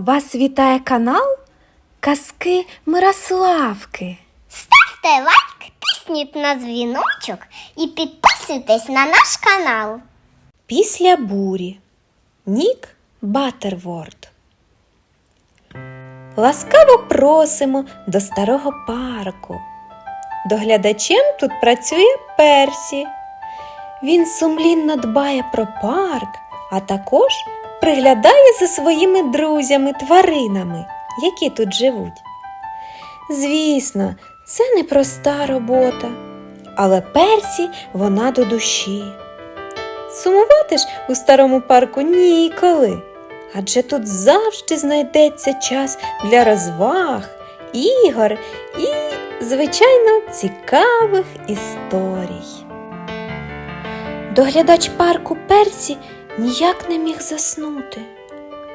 Вас вітає канал Казки Мирославки. Ставте лайк, тисніть на дзвіночок і підписуйтесь на наш канал. Після бурі. Нік Баттерворд. Ласкаво просимо до старого парку. Доглядачем тут працює Персі. Він сумлінно дбає про парк, а також приглядає за своїми друзями, тваринами, які тут живуть. Звісно, це непроста робота, але Персі вона до душі. Сумувати ж у старому парку ніколи, адже тут завжди знайдеться час для розваг, ігор і, звичайно, цікавих історій. Доглядач парку Персі ніяк не міг заснути.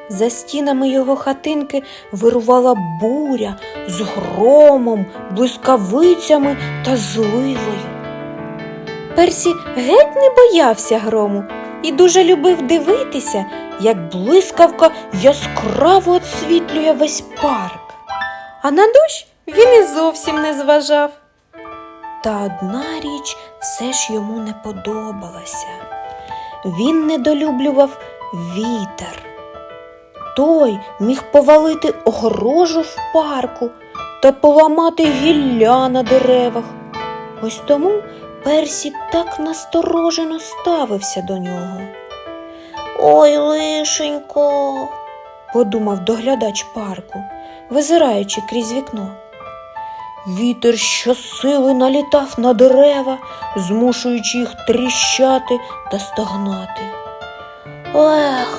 За стінами його хатинки вирувала буря з громом, блискавицями та зливою. Персі геть не боявся грому і дуже любив дивитися, як блискавка яскраво освітлює весь парк. А на дощ він і зовсім не зважав. Та одна річ все ж йому не подобалася. Він недолюблював вітер. Той міг повалити огорожу в парку та поламати гілля на деревах. Ось тому Персі так насторожено ставився до нього. Ой, лишенько, подумав доглядач парку, визираючи крізь вікно. Вітер щосили налітав на дерева, змушуючи їх тріщати та стогнати. Ех,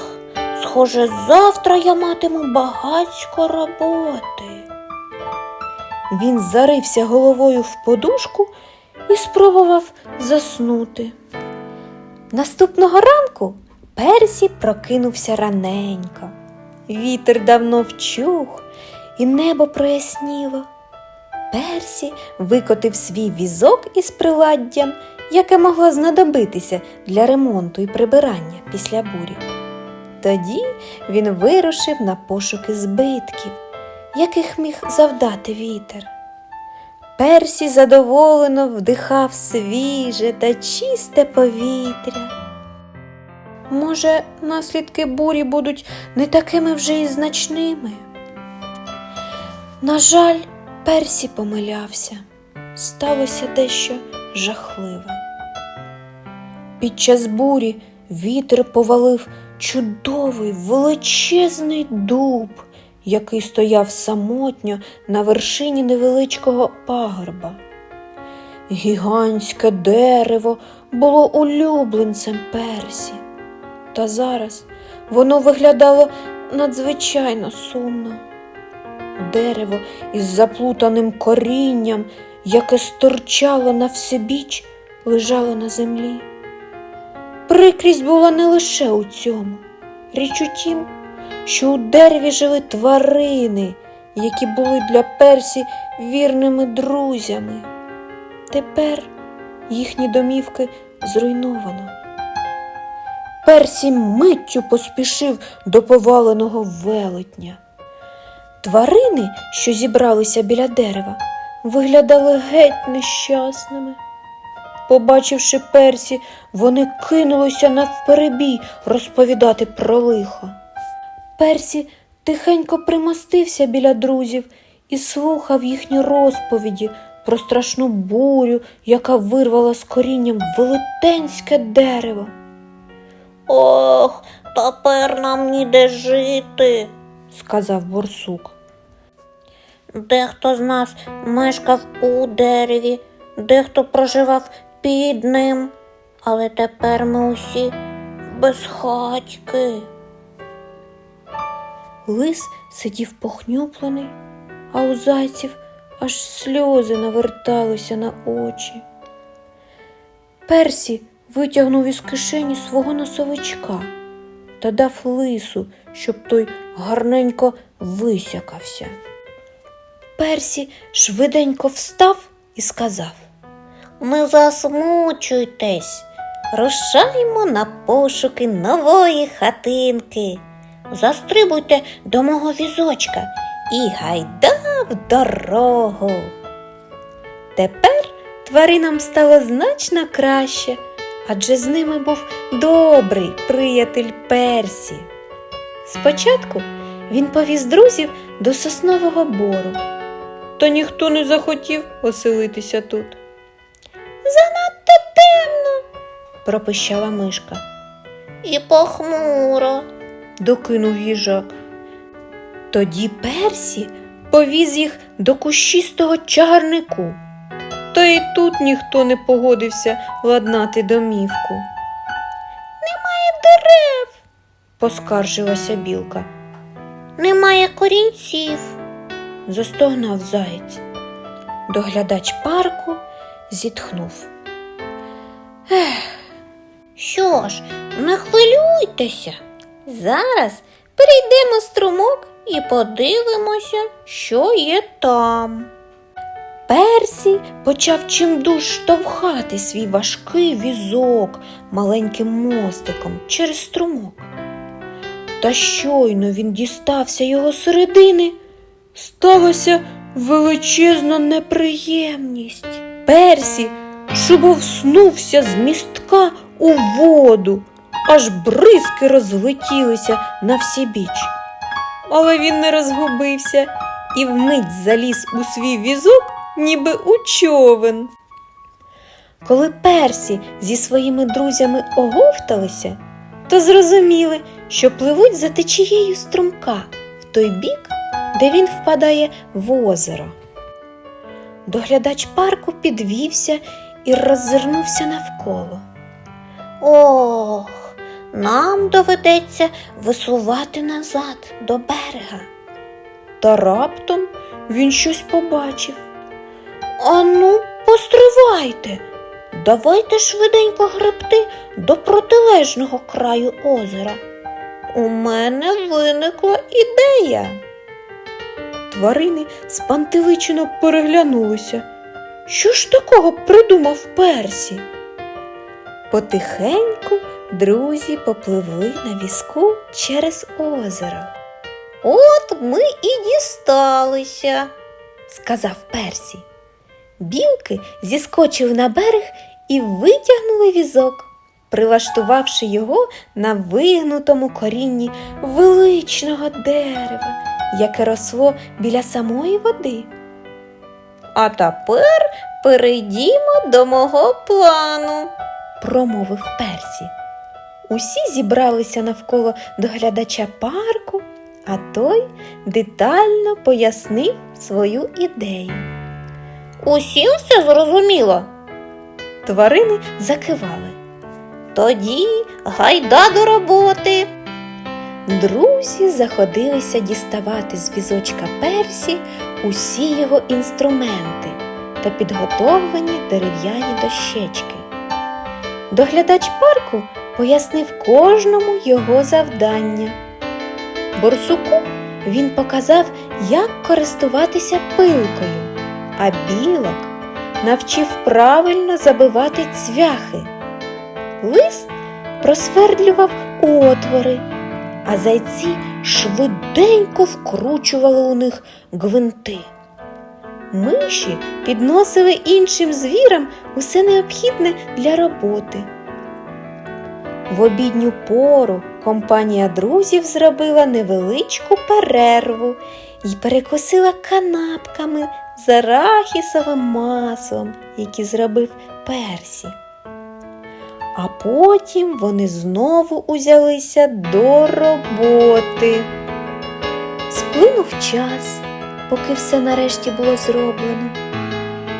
схоже, завтра я матиму багацько роботи. Він зарився головою в подушку і спробував заснути. Наступного ранку Персі прокинувся раненько. Вітер давно вчух, і небо проясніло. Персі викотив свій візок із приладдям, яке могло знадобитися для ремонту і прибирання після бурі. Тоді він вирушив на пошуки збитків, яких міг завдати вітер. Персі задоволено вдихав свіже та чисте повітря. Може, наслідки бурі будуть не такими вже і значними. На жаль, Персі помилявся. Сталося дещо жахливе. Під час бурі вітер повалив чудовий величезний дуб, який стояв самотньо на вершині невеличкого пагорба. Гігантське дерево було улюбленцем Персі, та зараз воно виглядало надзвичайно сумно. Дерево із заплутаним корінням, яке стирчало на всебіч, лежало на землі. Прикрість була не лише у цьому. Річ у тім, що у дереві жили тварини, які були для Персі вірними друзями. Тепер їхні домівки зруйновано. Персі миттю поспішив до поваленого велетня. Тварини, що зібралися біля дерева, виглядали геть нещасними. Побачивши Персі, вони кинулися навперебій розповідати про лихо. Персі тихенько примостився біля друзів і слухав їхні розповіді про страшну бурю, яка вирвала з корінням велетенське дерево. Ох, тепер нам ніде жити, сказав борсук. Дехто з нас мешкав у дереві, дехто проживав під ним, але тепер ми усі безхатьки. Лис сидів похнюплений, а у зайців аж сльози наверталися на очі. Персі витягнув із кишені свого носовичка та дав лису, щоб той гарненько висякався. Персі швиденько встав і сказав Не засмучуйтесь, рушаймо на пошуки нової хатинки. застрибуйте до мого візочка і гайда в дорогу. Тепер тваринам стало значно краще, адже з ними був добрий приятель Персі. Спочатку він повіз друзів до соснового бору, та ніхто не захотів оселитися тут. Занадто темно, пропищала мишка. І похмуро, докинув їжак. Тоді Персі повіз їх до кущистого чагарнику. Та й тут ніхто не погодився ладнати домівку. Немає дерев, поскаржилася білка. Немає корінців, застогнав заєць. Доглядач парку зітхнув. Ех, що ж, не хвилюйтеся. Зараз перейдемо струмок і подивимося, що є там. Персі почав чимдуж штовхати свій важкий візок маленьким мостиком через струмок. Та щойно він дістався його середини, сталася величезна неприємність. Персі шубовснувся з містка у воду, аж бризки розлетілися на всі біч. Але він не розгубився і вмить заліз у свій візок, ніби у човен. Коли Персі зі своїми друзями оговталися, то зрозуміли, що пливуть за течією струмка в той бік, де він впадає в озеро. Доглядач парку підвівся і роззирнувся навколо. Ох, нам доведеться висувати назад до берега. Та раптом він щось побачив. Ану, постривайте. Давайте швиденько гребти до протилежного краю озера. У мене виникла ідея. Тварини спантеличено переглянулися. Що ж такого придумав Персі? Потихеньку друзі попливли на візку через озеро. От ми і дісталися, сказав Персі. Білки зіскочили на берег і витягнули візок, прилаштувавши його на вигнутому корінні величного дерева, яке росло біля самої води. А тепер перейдімо до мого плану, промовив Персі. Усі зібралися навколо доглядача парку, а той детально пояснив свою ідею. Усім все зрозуміло. Тварини закивали. Тоді гайда до роботи. Друзі заходилися діставати з візочка Персі усі його інструменти та підготовлені дерев'яні дощечки. Доглядач парку пояснив кожному його завдання. Борсуку він показав, як користуватися пилкою, а білок навчив правильно забивати цвяхи. Лис просвердлював отвори, а зайці швиденько вкручували у них гвинти. Миші підносили іншим звірам усе необхідне для роботи. В обідню пору компанія друзів зробила невеличку перерву і перекусила канапками з арахісовим маслом, які зробив Персі. А потім вони знову узялися до роботи. Сплинув час, поки все нарешті було зроблено.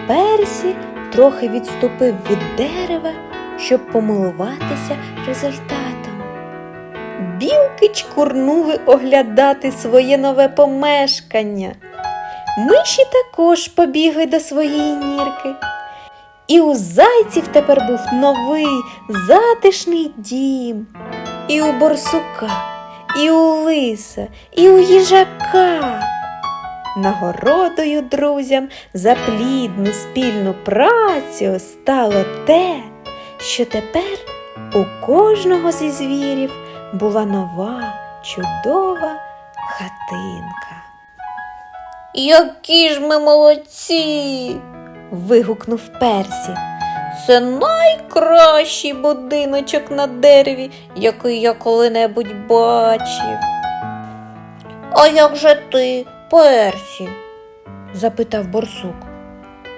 Персі трохи відступив від дерева, щоб помилуватися результатом. Білки чкурнули оглядати своє нове помешкання. Миші також побігли до своєї нірки. І у зайців тепер був новий затишний дім. І у борсука, і у лиса, і у їжака. Нагородою друзям за плідну спільну працю стало те, що тепер у кожного зі звірів була нова чудова хатинка. Які ж ми молодці. Вигукнув Персі. Це найкращий будиночок на дереві, який я коли-небудь бачив. А як же ти, Персі? запитав борсук.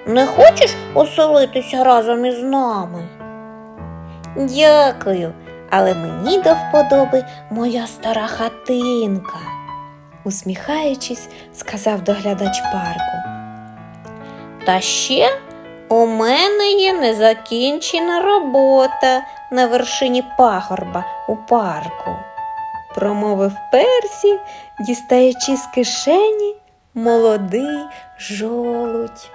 Не хочеш оселитися разом із нами? Дякую, але мені до вподоби моя стара хатинка, усміхаючись, сказав доглядач парку. Та ще у мене є незакінчена робота на вершині пагорба у парку, промовив Персі, дістаючи з кишені молодий жолудь.